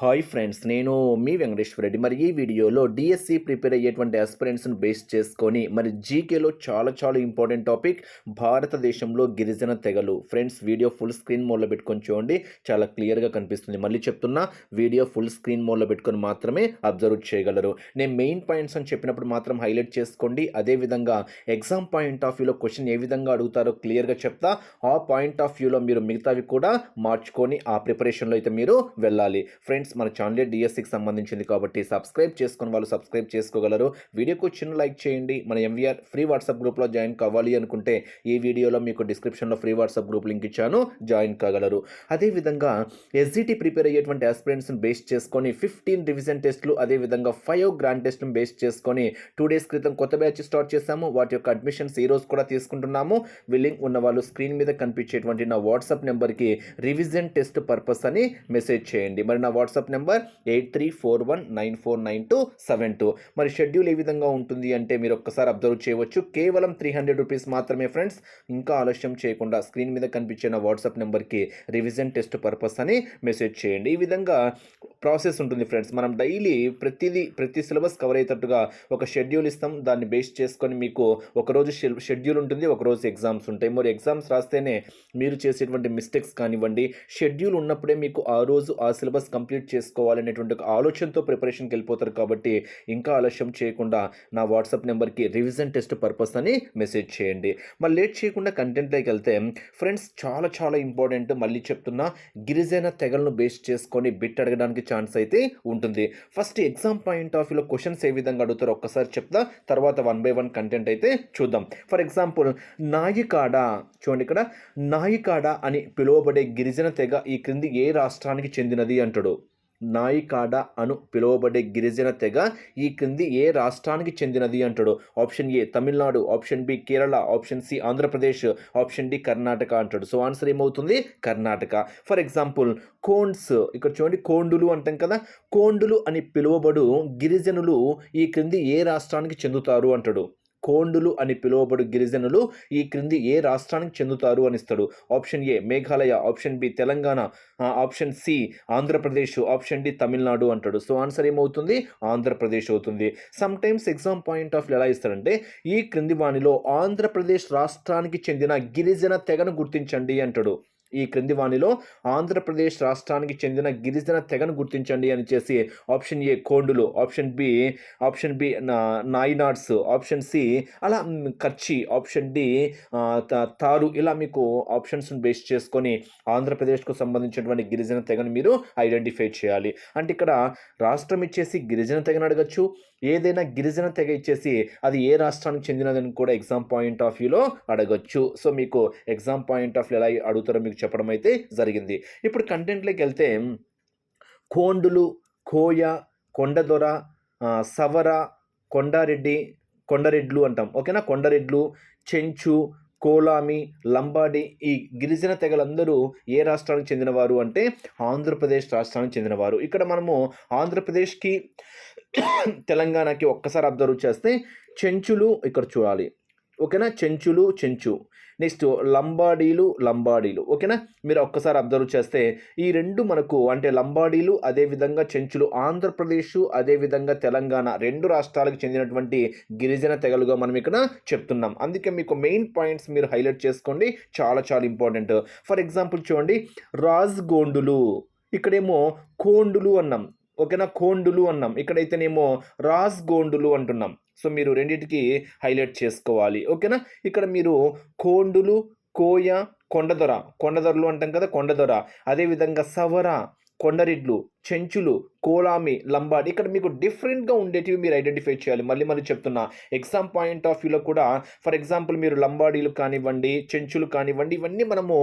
Hi friends నేను మీ వెంకటేశ్వర రెడ్డి. మరి ఈ వీడియోలో డిఎస్సి ప్రిపేర్ అయ్యేటువంటి ఆస్పిరెంట్స్ని బేస్ చేసుకొని మరి జీకేలో చాలా చాలా ఇంపార్టెంట్ టాపిక్ భారతదేశంలో గిరిజన తెగలు. ఫ్రెండ్స్ వీడియో ఫుల్ స్క్రీన్ మోడ్లో పెట్టుకొని చూడండి చాలా క్లియర్గా కనిపిస్తుంది. మళ్ళీ చెప్తున్నా వీడియో ఫుల్ స్క్రీన్ మోడ్లో పెట్టుకొని మాత్రమే అబ్జర్వ్ చేయగలరు. నేను మెయిన్ పాయింట్స్ అని చెప్పినప్పుడు మాత్రం హైలైట్ చేసుకోండి. అదేవిధంగా ఎగ్జామ్ పాయింట్ ఆఫ్ వ్యూలో క్వశ్చన్ ఏ విధంగా అడుగుతారో క్లియర్గా చెప్తా. ఆ పాయింట్ ఆఫ్ వ్యూలో మీరు మిగతావి కూడా మార్చుకొని ఆ ప్రిపరేషన్లో అయితే మీరు వెళ్ళాలి. ఫ్రెండ్స్ మన ఛానలే డిఎస్సికి సంబంధించింది కాబట్టి సబ్స్క్రైబ్ చేసుకుని వాళ్ళు సబ్స్క్రైబ్ చేసుకోగలరు. వీడియోకు చిన్న లైక్ చేయండి. మన ఎంవీఆర్ ఫ్రీ వాట్సాప్ గ్రూప్లో జాయిన్ కావాలి అనుకుంటే ఈ వీడియోలో మీకు డిస్క్రిప్షన్లో ఫ్రీ వాట్సాప్ గ్రూప్ లింక్ ఇచ్చాను. జాయిన్ కాగలరు. అదేవిధంగా ఎస్జిటి ప్రిపేర్ అయ్యేటువంటి ఆస్పిరెంట్స్ని బేస్ చేసుకొని ఫిఫ్టీన్ రివిజన్ టెస్ట్లు అదేవిధంగా ఫైవ్ గ్రాండ్ టెస్ట్ను బేస్ చేసుకొని టూ డేస్ క్రితం కొత్త బ్యాచ్ స్టార్ట్ చేశాము. వాటి యొక్క అడ్మిషన్స్ ఈ రోజు కూడా తీసుకుంటున్నాము. విల్లింగ్ ఉన్న వాళ్ళు స్క్రీన్ మీద కనిపించేటువంటి నా వాట్సాప్ నెంబర్కి రివిజన్ టెస్ట్ పర్పస్ అని మెసేజ్ చేయండి. మరి నా WhatsApp number eight three four one nine four nine two seven two. మరి షెడ్యూల్ ఏ విధంగా ఉంటుంది అంటే మీరు ఒక్కసారి అబ్జర్వ్ చేయవచ్చు. కేవలం త్రీ హండ్రెడ్ రూపీస్ మాత్రమే ఫ్రెండ్స్ ఇంకా ఆలస్యం చేయకుండా స్క్రీన్ మీద కనిపించిన వాట్సాప్ నెంబర్కి రివిజన్ టెస్ట్ పర్పస్ అని మెసేజ్ చేయండి. ఈ విధంగా ప్రాసెస్ ఉంటుంది ఫ్రెండ్స్ మనం డైలీ ప్రతిదీ ప్రతి సిలబస్ కవర్ అయ్యేటట్టుగా ఒక షెడ్యూల్ ఇస్తాం. దాన్ని బేస్ చేసుకొని మీకు ఒకరోజు షెడ్యూల్ ఉంటుంది. ఒకరోజు ఎగ్జామ్స్ ఉంటాయి. మరి ఎగ్జామ్స్ రాస్తేనే మీరు చేసేటువంటి మిస్టేక్స్ కానివ్వండి. షెడ్యూల్ ఉన్నప్పుడే మీకు ఆ రోజు ఆ సిలబస్ కంప్లీట్ చేసుకోవాలనేటువంటి ఆలోచనతో ప్రిపరేషన్కి వెళ్ళిపోతారు కాబట్టి ఇంకా ఆలస్యం చేయకుండా నా వాట్సాప్ నెంబర్కి రివిజన్ టెస్ట్ పర్పస్ అని మెసేజ్ చేయండి. మళ్ళీ లేట్ చేయకుండా కంటెంట్లోకి వెళ్తే ఫ్రెండ్స్ చాలా చాలా ఇంపార్టెంట్ మళ్ళీ చెప్తున్నా గిరిజన తెగలను బేస్ చేసుకొని బిట్ అడగడానికి ఛాన్స్ అయితే ఉంటుంది. ఫస్ట్ ఎగ్జామ్ పాయింట్ ఆఫ్ వ్యూలో క్వశ్చన్స్ ఏ విధంగా అడుగుతారో ఒక్కసారి చెప్తా తర్వాత వన్ బై వన్ కంటెంట్ అయితే చూద్దాం. ఫర్ ఎగ్జాంపుల్ నాయికాడ చూడండి ఇక్కడ నాయికాడ అని పిలువబడే గిరిజన తెగ ఈ క్రింది ఏ రాష్ట్రానికి చెందినది అంటాడు? నాయికాడ అను పిలువబడే గిరిజన తెగ ఈ క్రింది ఏ రాష్ట్రానికి చెందినది అంటాడు? Option A Tamil Nadu option B Kerala option C Andhra Pradesh option D Karnataka అంటాడు. సో ఆన్సర్ ఏమవుతుంది? కర్ణాటక. ఫర్ ఎగ్జాంపుల్ కోండ్స్ ఇక్కడ చూడండి కోండులు అంటాం కదా కోండులు అని పిలువబడు గిరిజనులు ఈ క్రింది ఏ రాష్ట్రానికి చెందుతారు అంటాడు? కోండులు అని పిలువబడు గిరిజనులు ఈ క్రింది ఏ రాష్ట్రానికి చెందుతారు అని ఇస్తాడు option A Meghalaya option B Telangana ఆ, option C Andhra Pradesh option D Tamil Nadu అంటాడు. సో ఆన్సర్ ఏమవుతుంది? ఆంధ్రప్రదేశ్ అవుతుంది. Some times exam point of ఎలా ఇస్తారంటే ఈ క్రింది వాణిలో ఆంధ్రప్రదేశ్ రాష్ట్రానికి చెందిన గిరిజన తెగను గుర్తించండి అంటాడు. ఈ క్రింది వాణిలో ఆంధ్రప్రదేశ్ రాష్ట్రానికి చెందిన గిరిజన తెగను గుర్తించండి అని చేసి ఆప్షన్ ఏ కోండులు ఆప్షన్ బి ఆప్షన్ బి నాయినాడ్స్ ఆప్షన్ సి అలా కచ్చి ఆప్షన్ డి త- తారు ఇలా మీకు ఆప్షన్స్ను బేస్ చేసుకొని ఆంధ్రప్రదేశ్కు సంబంధించినటువంటి గిరిజన తెగను మీరు ఐడెంటిఫై చేయాలి. అంటే ఇక్కడ రాష్ట్రం ఇచ్చేసి గిరిజన తెగను అడగచ్చు ఏదైనా గిరిజన తెగ ఇచ్చేసి అది ఏ రాష్ట్రానికి చెందినదని కూడా ఎగ్జామ్ పాయింట్ ఆఫ్ వ్యూలో అడగచ్చు. సో మీకు ఎగ్జామ్ పాయింట్ ఆఫ్ వ్యూ ఎలా అడుగుతారో మీకు చెప్పడం అయితే జరిగింది. ఇప్పుడు కంటెంట్లోకి వెళ్తే కోండులు కోయ కొండదొర సవర కొండారెడ్డి కొండరెడ్లు అంటాం. ఓకేనా? కొండరెడ్లు చెంచు కోలామి లంబాడి ఈ గిరిజన తెగలందరూ ఏ రాష్ట్రానికి చెందినవారు అంటే ఆంధ్రప్రదేశ్ రాష్ట్రానికి చెందినవారు. ఇక్కడ మనము ఆంధ్రప్రదేశ్కి తెలంగాణకి ఒక్కసారి అబ్జర్వ్ చేస్తే చెంచులు ఇక్కడ చూడాలి. ఓకేనా? చెంచులు చెంచు. నెక్స్ట్ లంబాడీలు లంబాడీలు. ఓకేనా? మీరు ఒక్కసారి అబ్జర్వ్ చేస్తే ఈ రెండు మనకు అంటే లంబాడీలు అదేవిధంగా చెంచులు ఆంధ్రప్రదేశ్ అదేవిధంగా తెలంగాణ రెండు రాష్ట్రాలకు చెందినటువంటి గిరిజన తెగలుగా మనం ఇక్కడ చెప్తున్నాం. అందుకే మీకు మెయిన్ పాయింట్స్ మీరు హైలైట్ చేసుకోండి. చాలా చాలా ఇంపార్టెంట్. ఫర్ ఎగ్జాంపుల్ చూడండి రాజ్ గోండులు ఇక్కడేమో కోండులు అన్నాం. ఓకేనా? కోండులు అన్నాం. ఇక్కడైతేనేమో రాజ్ గోండులు అంటున్నాం. సో మీరు రెండింటికి హైలైట్ చేసుకోవాలి. ఓకేనా? ఇక్కడ మీరు కోండులు కోయ కొండదొర. కొండదొరలు అంటాం కదా కొండదొర. అదేవిధంగా సవర. కొండరిడ్లు చెంచులు కోలామి లంబాడి ఇక్కడ మీకు డిఫరెంట్గా ఉండేటివి మీరు ఐడెంటిఫై చేయాలి. మళ్ళీ మళ్ళీ చెప్తున్నా ఎగ్జామ్ పాయింట్ ఆఫ్ వ్యూలో కూడా ఫర్ ఎగ్జాంపుల్ మీరు లంబాడీలు కానివ్వండి చెంచులు కానివ్వండి ఇవన్నీ మనము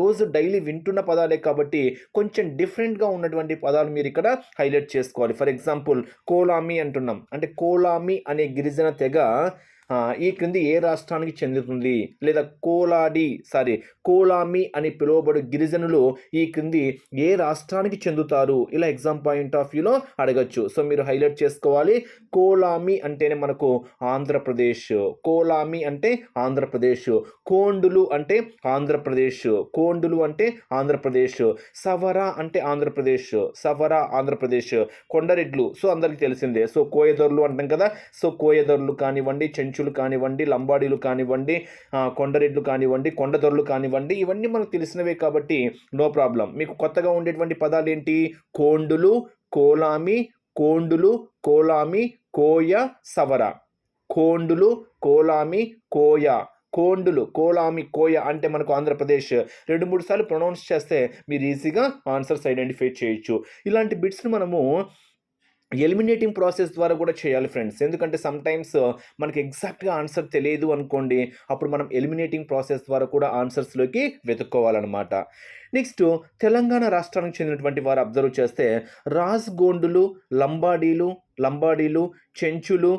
రోజు డైలీ వింటున్న పదాలే కాబట్టి కొంచెం డిఫరెంట్గా ఉన్నటువంటి పదాలు మీరు ఇక్కడ హైలైట్ చేసుకోవాలి. ఫర్ ఎగ్జాంపుల్ కోలామి అంటున్నాం. అంటే కోలామి అనే గిరిజన తెగ ఈ క్రింది ఏ రాష్ట్రానికి చెందుతుంది? లేదా కోలాడి సారీ కోలామి అని పిలువబడు గిరిజనులు ఈ క్రింది ఏ రాష్ట్రానికి చెందుతారు? ఇలా ఎగ్జామ్ పాయింట్ ఆఫ్ వ్యూలో అడగచ్చు. సో మీరు హైలైట్ చేసుకోవాలి. కోలామి అంటేనే మనకు ఆంధ్రప్రదేశ్. కోలామి అంటే ఆంధ్రప్రదేశ్. కోండులు అంటే ఆంధ్రప్రదేశ్. కోండులు అంటే ఆంధ్రప్రదేశ్. సవర అంటే ఆంధ్రప్రదేశ్. సవర ఆంధ్రప్రదేశ్. కొండరెడ్లు. సో అందరికీ తెలిసిందే. సో కోయదొరలు అంటాం కదా. సో కోయదొరలు కానివ్వండి చెంచులు కానివ్వండి లంబాడీలు కానివ్వండి కొండరెడ్లు కానివ్వండి కొండదొరలు కానివ్వండి ఇవన్నీ మనకు తెలిసినవే కాబట్టి నో ప్రాబ్లం మీకు కొత్తగా ఉండేటువంటి పదాలు ఏంటి? కోండులు కోలామి కోండులు కోలామి కోయ సవర. కోండులు కోలామి కోయ. కోండులు కోలామి కోయ అంటే మనకు ఆంధ్రప్రదేశ్. రెండు మూడు సార్లు ప్రొనౌన్స్ చేస్తే మీరు ఈజీగా ఆన్సర్స్ ఐడెంటిఫై చేయొచ్చు. ఇలాంటి బిట్స్ని మనము ఎలిమినేటింగ్ ప్రాసెస్ ద్వారా కూడా చేయాలి ఫ్రెండ్స్. ఎందుకంటే సమ్ టైమ్స్ మనకి ఎగ్జాక్ట్గా ఆన్సర్ తెలియదు అనుకోండి అప్పుడు మనం ఎలిమినేటింగ్ ప్రాసెస్ ద్వారా కూడా ఆన్సర్స్లోకి వెతుక్కోవాలన్నమాట. నెక్స్ట్ తెలంగాణ రాష్ట్రానికి చెందినటువంటి వారు అబ్జర్వ్ చేస్తే రాజ్గోండులు లంబాడీలు లంబాడీలు చెంచులు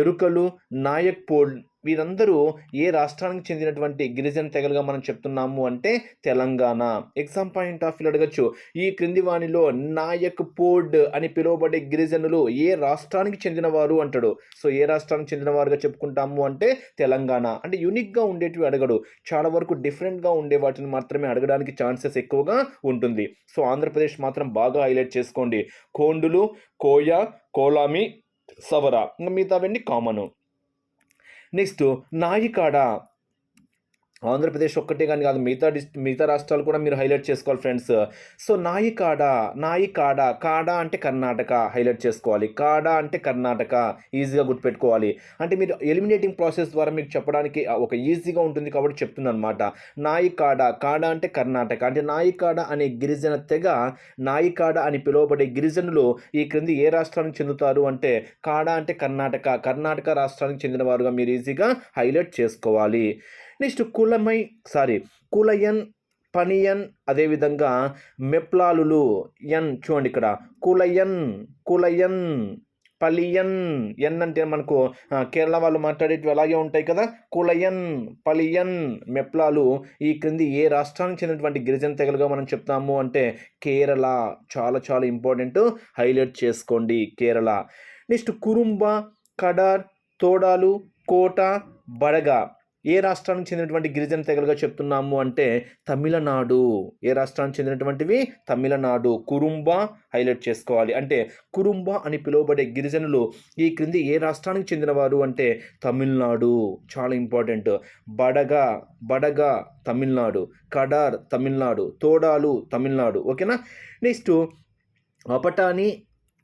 ఎరుకలు నాయక్ పోల్ వీరందరూ ఏ రాష్ట్రానికి చెందినటువంటి గిరిజన తెగలుగా మనం చెప్తున్నాము అంటే Telangana. Exam point of view అడగచ్చు. ఈ క్రింది వాణిలో నాయక్ పోడ్ అని పిలువబడే గిరిజనులు ఏ రాష్ట్రానికి చెందినవారు అంటాడు. సో ఏ రాష్ట్రానికి చెందినవారుగా చెప్పుకుంటాము అంటే తెలంగాణ. అంటే యూనిక్గా ఉండేటివి అడగడు. చాలా వరకు డిఫరెంట్గా ఉండే వాటిని మాత్రమే అడగడానికి ఛాన్సెస్ ఎక్కువగా ఉంటుంది. సో ఆంధ్రప్రదేశ్ మాత్రం బాగా హైలైట్ చేసుకోండి. కోండులు కోయ కోలామి సవర. ఇంకా మిగతావన్నీ కామను నెక్స్ట్ నాయికాడ ఆంధ్రప్రదేశ్ ఒక్కటే కానీ కాదు మిగతా డిస్ మిగతా రాష్ట్రాలు కూడా మీరు హైలైట్ చేసుకోవాలి ఫ్రెండ్స్. సో నాయికాడ నాయికాడ కాడ అంటే కర్ణాటక హైలైట్ చేసుకోవాలి. కాడ అంటే కర్ణాటక ఈజీగా గుర్తుపెట్టుకోవాలి. అంటే మీరు ఎలిమినేటింగ్ ప్రాసెస్ ద్వారా మీకు చెప్పడానికి ఒక ఈజీగా ఉంటుంది కాబట్టి చెప్తున్నాను అనమాట నాయికాడ కాడ అంటే కర్ణాటక. అంటే నాయికాడ అనే గిరిజన తెగ నాయికాడ అని పిలువబడే గిరిజనులు ఈ క్రింది ఏ రాష్ట్రానికి చెందుతారు అంటే కాడ అంటే కర్ణాటక కర్ణాటక రాష్ట్రానికి చెందిన వారుగా మీరు ఈజీగా హైలైట్ చేసుకోవాలి. నెక్స్ట్ కులమై సారీ కులయన్ పనియన్ అదేవిధంగా మెప్లాలులు ఎన్ చూడండి ఇక్కడ. కులయన్ కులయన్ పలియన్ ఎన్ అంటే మనకు కేరళ వాళ్ళు మాట్లాడేటివి అలాగే ఉంటాయి కదా. కులయన్ పలియన్ మెప్లాలు ఈ క్రింది ఏ రాష్ట్రానికి చెందినటువంటి గిరిజన తెగలుగా మనం చెప్తాము అంటే కేరళ చాలా చాలా ఇంపార్టెంట్ హైలైట్ చేసుకోండి కేరళ. నెక్స్ట్ కురుంబ కడార్ తోడాలు కోట బడగ. ఏ రాష్ట్రానికి చెందినటువంటి గిరిజన తెగలుగా చెప్తున్నాము అంటే తమిళనాడు. ఏ రాష్ట్రానికి చెందినటువంటివి? తమిళనాడు. కురుంబ హైలైట్ చేసుకోవాలి. అంటే కురుంబ అని పిలువబడే గిరిజనులు ఈ క్రింది ఏ రాష్ట్రానికి చెందినవారు అంటే తమిళనాడు. చాలా ఇంపార్టెంట్. బడగ బడగ తమిళనాడు. కడార్ తమిళనాడు. తోడాలు తమిళనాడు. ఓకేనా? నెక్స్ట్ అపటాని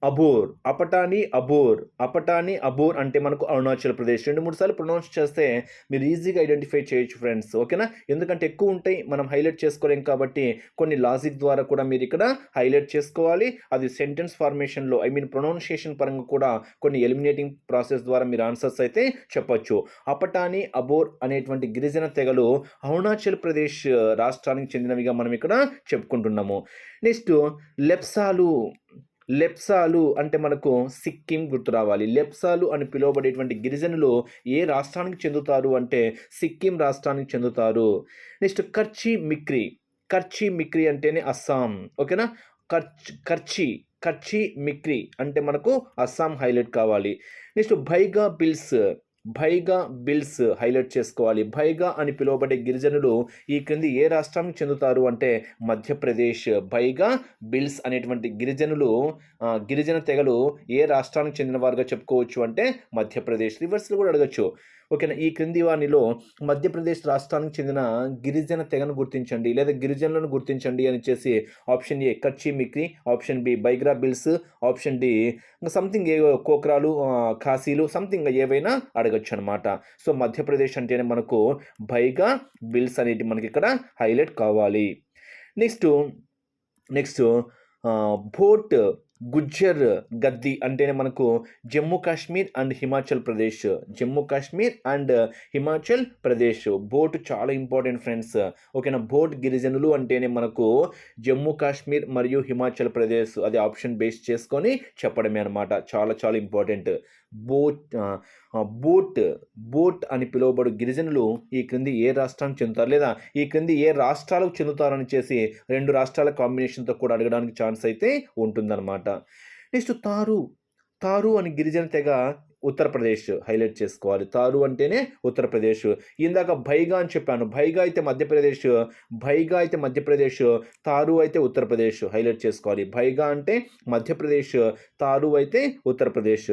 అబోర్ అపటాని అబోర్ అపటాని అబోర్ అంటే మనకు అరుణాచల్ ప్రదేశ్ రెండు మూడు సార్లు ప్రొనౌన్స్ చేస్తే మీరు ఈజీగా ఐడెంటిఫై చేయొచ్చు ఫ్రెండ్స్ ఓకేనా? ఎందుకంటే ఎక్కువ ఉంటాయి మనం హైలైట్ చేసుకోలేం కాబట్టి కొన్ని లాజిక్ ద్వారా కూడా మీరు ఇక్కడ హైలైట్ చేసుకోవాలి. అది సెంటెన్స్ ఫార్మేషన్లో ఐ మీన్ ప్రొనౌన్సియేషన్ పరంగా కూడా కొన్ని ఎలిమినేటింగ్ ప్రాసెస్ ద్వారా మీరు ఆన్సర్స్ అయితే చెప్పొచ్చు. అపటాని అబోర్ అనేటువంటి గిరిజన తెగలు అరుణాచల్ ప్రదేశ్ రాష్ట్రానికి చెందినవిగా మనం ఇక్కడ చెప్పుకుంటున్నాము. నెక్స్ట్ లెప్సాలు. లెప్సాలు అంటే మనకు సిక్కిం గుర్తు రావాలి. లెప్సాలు అని పిలువబడేటువంటి గిరిజనులు ఏ రాష్ట్రానికి చెందుతారు అంటే సిక్కిం రాష్ట్రానికి చెందుతారు. నెక్స్ట్ కర్చి మిక్రి. కర్చి మిక్రి అంటేనే అస్సాం. ఓకేనా? కర్చ్ కర్చి కర్చి మిక్రి అంటే మనకు అస్సాం హైలైట్ కావాలి. నెక్స్ట్ భైగా బిల్స్. భైగా బిల్స్ హైలైట్ చేసుకోవాలి. భైగా అని పిలువబడే గిరిజనులు ఈ క్రింది ఏ రాష్ట్రానికి చెందుతారు అంటే మధ్యప్రదేశ్. భైగా బిల్స్ అనేటువంటి గిరిజనులు గిరిజన తెగలు ఏ రాష్ట్రానికి చెందిన వారుగా చెప్పుకోవచ్చు అంటే మధ్యప్రదేశ్. రివర్స్లో కూడా అడగచ్చు. ఓకేనా? ఈ క్రింది వానిలో మధ్యప్రదేశ్ రాష్ట్రానికి చెందిన గిరిజన తెగను గుర్తించండి. లేదా గిరిజనులను గుర్తించండి అని చేసి ఆప్షన్ ఏ కచ్చి మిక్రి option B Baiga Bhils option D ఇంకా సంథింగ్ ఏ కోక్రాలు కాశీలు సంథింగ్ ఏవైనా అడగచ్చు అనమాట సో మధ్యప్రదేశ్ అంటేనే మనకు బైగా బిల్స్ అనేటి మనకి ఇక్కడ హైలైట్ కావాలి. నెక్స్ట్ నెక్స్ట్ భోట్ గుజ్జర్ గద్ది అంటేనే మనకు జమ్మూ కాశ్మీర్ అండ్ హిమాచల్ ప్రదేశ్. జమ్మూ కాశ్మీర్ అండ్ హిమాచల్ ప్రదేశ్. బోట్ చాలా ఇంపార్టెంట్ ఫ్రెండ్స్. ఓకేనా? బోట్ గిరిజనులు అంటేనే మనకు జమ్మూ కాశ్మీర్ మరియు హిమాచల్ ప్రదేశ్. అది ఆప్షన్ బేస్ చేసుకొని చెప్పడమే అనమాట చాలా చాలా ఇంపార్టెంట్. బోట్ బోట్ బోట్ అని పిలువబడు గిరిజనులు ఈ క్రింది ఏ రాష్ట్రానికి చెందుతారు? లేదా ఈ క్రింది ఏ రాష్ట్రాలకు చెందుతారని చేసి రెండు రాష్ట్రాల కాంబినేషన్తో కూడా అడగడానికి ఛాన్స్ అయితే ఉంటుందన్నమాట. నెక్స్ట్ తారు తారు అని గిరిజన తెగ ఉత్తరప్రదేశ్ హైలైట్ చేసుకోవాలి. తారు అంటేనే ఉత్తరప్రదేశ్. ఇందాక భైగా అని చెప్పాను. భైగా అయితే మధ్యప్రదేశ్ భైగా అయితే మధ్యప్రదేశ్ తారు అయితే ఉత్తరప్రదేశ్ హైలైట్ చేసుకోవాలి. భైగా అంటే మధ్యప్రదేశ్ తారు అయితే ఉత్తరప్రదేశ్.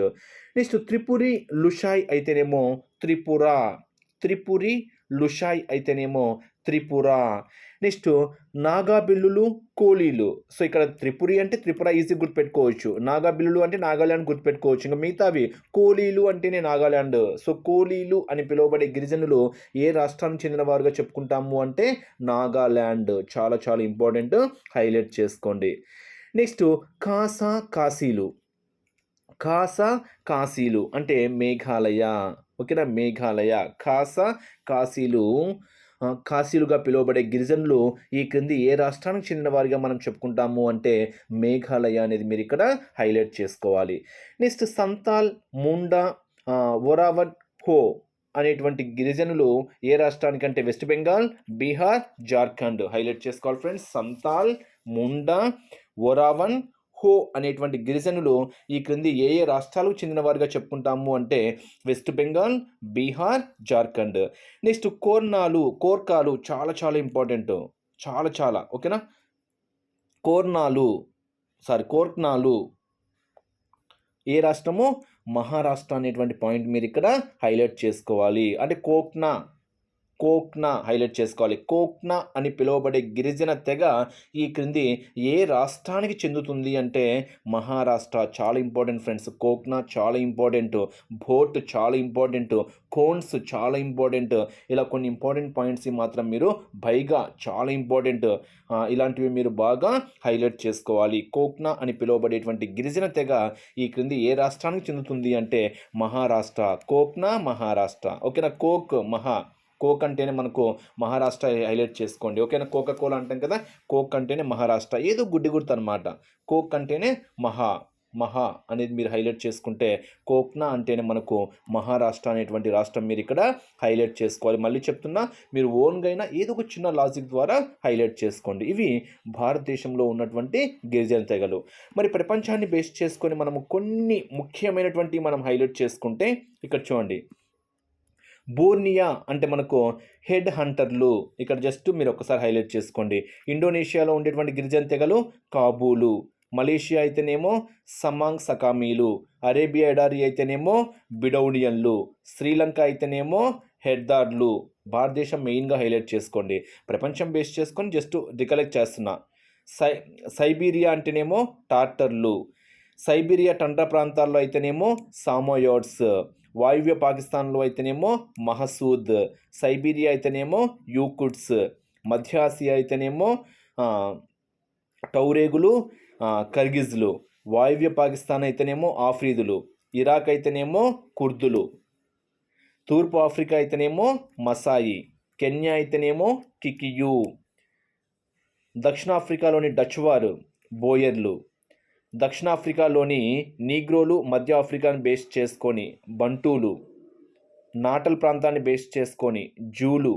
నెక్స్ట్ త్రిపురి లుషాయ్ అయితేనేమో త్రిపుర. త్రిపురి లుషాయ్ అయితేనేమో త్రిపుర. నెక్స్ట్ నాగాబిల్లులు కోలీలు. సో ఇక్కడ త్రిపురి అంటే త్రిపుర ఈజీ గుర్తుపెట్టుకోవచ్చు. నాగాబిల్లులు అంటే నాగాల్యాండ్ గుర్తుపెట్టుకోవచ్చు. ఇంకా మిగతావి కోలీలు అంటేనే నాగాల్యాండ్. సో కోలీలు అని పిలువబడే గిరిజనులు ఏ రాష్ట్రానికి చెందిన వారుగా చెప్పుకుంటాము అంటే నాగాల్యాండ్. చాలా చాలా ఇంపార్టెంట్. హైలైట్ చేసుకోండి. నెక్స్ట్ కాసా కాశీలు కాసా కాశీలు అంటే మేఘాలయ. ఓకేనా? మేఘాలయ. కాసా కాశీలు కాశీలుగా పిలువబడే గిరిజనులు ఈ క్రింది ఏ రాష్ట్రానికి చెందిన వారిగా మనం చెప్పుకుంటాము అంటే మేఘాలయ అనేది మీరు ఇక్కడ హైలైట్ చేసుకోవాలి. నెక్స్ట్ సంతాల్ ముండా ఒరావట్ హో అనేటువంటి గిరిజనులు ఏ రాష్ట్రానికి అంటే వెస్ట్ బెంగాల్ బీహార్ జార్ఖండ్ హైలైట్ చేసుకోవాలి ఫ్రెండ్స్. సంతాల్ ముండా ఒరావన్ హో అనేటువంటి గిరిజనులు ఈ క్రింది ఏ ఏ రాష్ట్రాలకు చెందినవారిగా చెప్పుకుంటాము అంటే వెస్ట్ బెంగాల్ బీహార్ జార్ఖండ్. నెక్స్ట్ కోర్నాలు కోర్కాలు చాలా చాలా ఇంపార్టెంట్. చాలా చాలా. ఓకేనా? కోర్నాలు. సారీ కోర్క్నాలు. ఏ రాష్ట్రము? మహారాష్ట్ర అనేటువంటి పాయింట్ మీరు ఇక్కడ హైలైట్ చేసుకోవాలి. అంటే కోక్నా. కోక్నా హైలైట్ చేసుకోవాలి. కోక్నా అని పిలువబడే గిరిజన తెగ ఈ క్రింది ఏ రాష్ట్రానికి చెందుతుంది అంటే మహారాష్ట్ర చాలా ఇంపార్టెంట్ ఫ్రెండ్స్. కోక్నా చాలా ఇంపార్టెంట్. భోట్ చాలా ఇంపార్టెంట్. కోన్స్ చాలా ఇంపార్టెంట్. ఇలా కొన్ని ఇంపార్టెంట్ పాయింట్స్ మాత్రం మీరు బైగా చాలా ఇంపార్టెంట్. ఇలాంటివి మీరు బాగా హైలైట్ చేసుకోవాలి. కోక్నా అని పిలువబడేటువంటి గిరిజన తెగ ఈ క్రింది ఏ రాష్ట్రానికి చెందుతుంది అంటే మహారాష్ట్ర. కోక్నా మహారాష్ట్ర. ఓకేనా? కోక్ మహా. కోక్ అంటేనే మనకు మహారాష్ట్ర హైలైట్ చేసుకోండి. ఓకేనా? కోకా కోలా అంటాం కదా? కోక్ అంటేనే మహారాష్ట్ర. ఏదో గుడ్డి గుర్తు అనమాట కోక్ అంటేనే మహా మహా అనేది మీరు హైలైట్ చేసుకుంటే కోక్నా అంటేనే మనకు మహారాష్ట్ర అనేటువంటి రాష్ట్రం మీరు ఇక్కడ హైలైట్ చేసుకోవాలి. మళ్ళీ చెప్తున్నా మీరు ఓన్గా అయినా ఏదో ఒక చిన్న లాజిక్ ద్వారా హైలైట్ చేసుకోండి. ఇవి భారతదేశంలో ఉన్నటువంటి గిరిజన తెగలు. మరి ప్రపంచాన్ని బేస్ చేసుకొని మనము కొన్ని ముఖ్యమైనటువంటి మనం హైలైట్ చేసుకుంటే ఇక్కడ చూడండి. బోర్నియా అంటే మనకు హెడ్ హంటర్లు. ఇక్కడ జస్ట్ మీరు ఒకసారి హైలైట్ చేసుకోండి. ఇండోనేషియాలో ఉండేటువంటి గిరిజన తెగలు కాబూలు. మలేషియా అయితేనేమో సమాంగ్ సకామీలు. అరేబియా ఎడారి అయితేనేమో బిడౌనియన్లు. శ్రీలంక అయితేనేమో హెడ్దార్లు. భారతదేశం మెయిన్గా హైలైట్ చేసుకోండి. ప్రపంచం బేస్ చేసుకొని జస్ట్ రికలెక్ట్ చేస్తున్నా. సై సైబీరియా అంటేనేమో టార్టర్లు. సైబీరియా టండ్రా ప్రాంతాల్లో అయితేనేమో సామోయోడ్స్. వాయువ్య పాకిస్తాన్లో అయితేనేమో మహసూద్ సైబీరియా అయితేనేమో యూకుడ్స్ మధ్య ఆసియా అయితేనేమో టౌరేగులు కర్గిజ్లు వాయువ్య పాకిస్తాన్ అయితేనేమో ఆఫ్రీదులు ఇరాక్ అయితేనేమో కుర్దులు తూర్పు ఆఫ్రికా అయితేనేమో మసాయి కెన్యా అయితేనేమో కికియు దక్షిణాఫ్రికాలోని డచ్ వారు బోయర్లు దక్షిణాఫ్రికాలోని నీగ్రోలు మధ్య ఆఫ్రికాను బేస్ చేసుకొని బంటూలు నాటల్ ప్రాంతాన్ని బేస్ చేసుకొని జూలు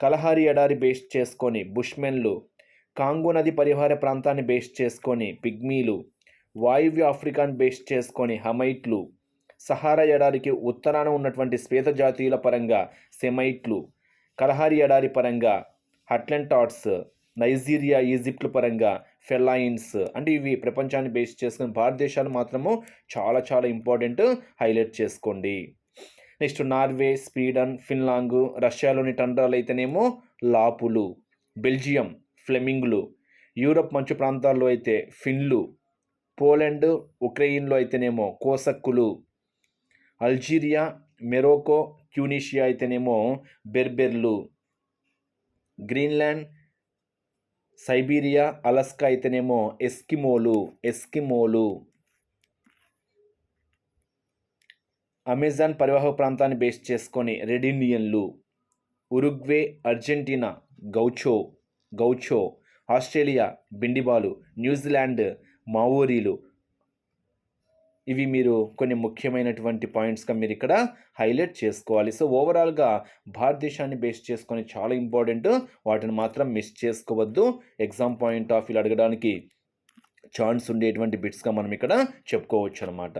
కలహారి ఎడారి బేస్ చేసుకొని బుష్మెన్లు కాంగో నది పరిహార ప్రాంతాన్ని బేస్ చేసుకొని పిగ్మీలు వాయువ్య ఆఫ్రికాను బేస్ చేసుకొని హమైట్లు సహారా ఎడారికి ఉత్తరాన ఉన్నటువంటి శ్వేత జాతీయుల పరంగా సెమైట్లు కలహారి ఎడారి పరంగా హట్లెంటాట్స్ నైజీరియా ఈజిప్ట్ల పరంగా ఫెలైన్స్ అంటే ఇవి ప్రపంచాన్ని బేస్ చేసుకుని భారతదేశాలు మాత్రము చాలా చాలా ఇంపార్టెంట్ హైలైట్ చేసుకోండి. నెక్స్ట్ నార్వే స్వీడన్ ఫిన్లాంగ్ రష్యాలోని టండ్రాలు అయితేనేమో లాపులు బెల్జియం ఫ్లెమింగ్లు యూరప్ మంచు ప్రాంతాల్లో అయితే ఫిన్లు పోలాండ్ ఉక్రెయిన్లో అయితేనేమో కోసక్కులు అల్జీరియా మెరోకో ట్యూనిషియా అయితేనేమో బెర్బెర్లు గ్రీన్లాండ్ సైబీరియా అలస్కా అయితేనేమో ఎస్కిమోలు ఎస్కిమోలు. అమెజాన్ పరివాహక ప్రాంతాన్ని బేస్ చేసుకొని red ఇండియన్లు. Uruguay Argentina gaucho gaucho Australia బిండిబాలు New Zealand మావోరీలు ఇవి మీరు కొన్ని ముఖ్యమైనటువంటి పాయింట్స్గా మీరు ఇక్కడ హైలైట్ చేసుకోవాలి. సో ఓవరాల్గా భారతదేశాన్ని బేస్ చేసుకొని చాలా ఇంపార్టెంట్ వాటిని మాత్రం మిస్ చేసుకోవద్దు. ఎగ్జామ్ పాయింట్ ఆఫ్ వ్యూ అడగడానికి ఛాన్స్ ఉండేటువంటి బిట్స్గా మనం ఇక్కడ చెప్పుకోవచ్చు అనమాట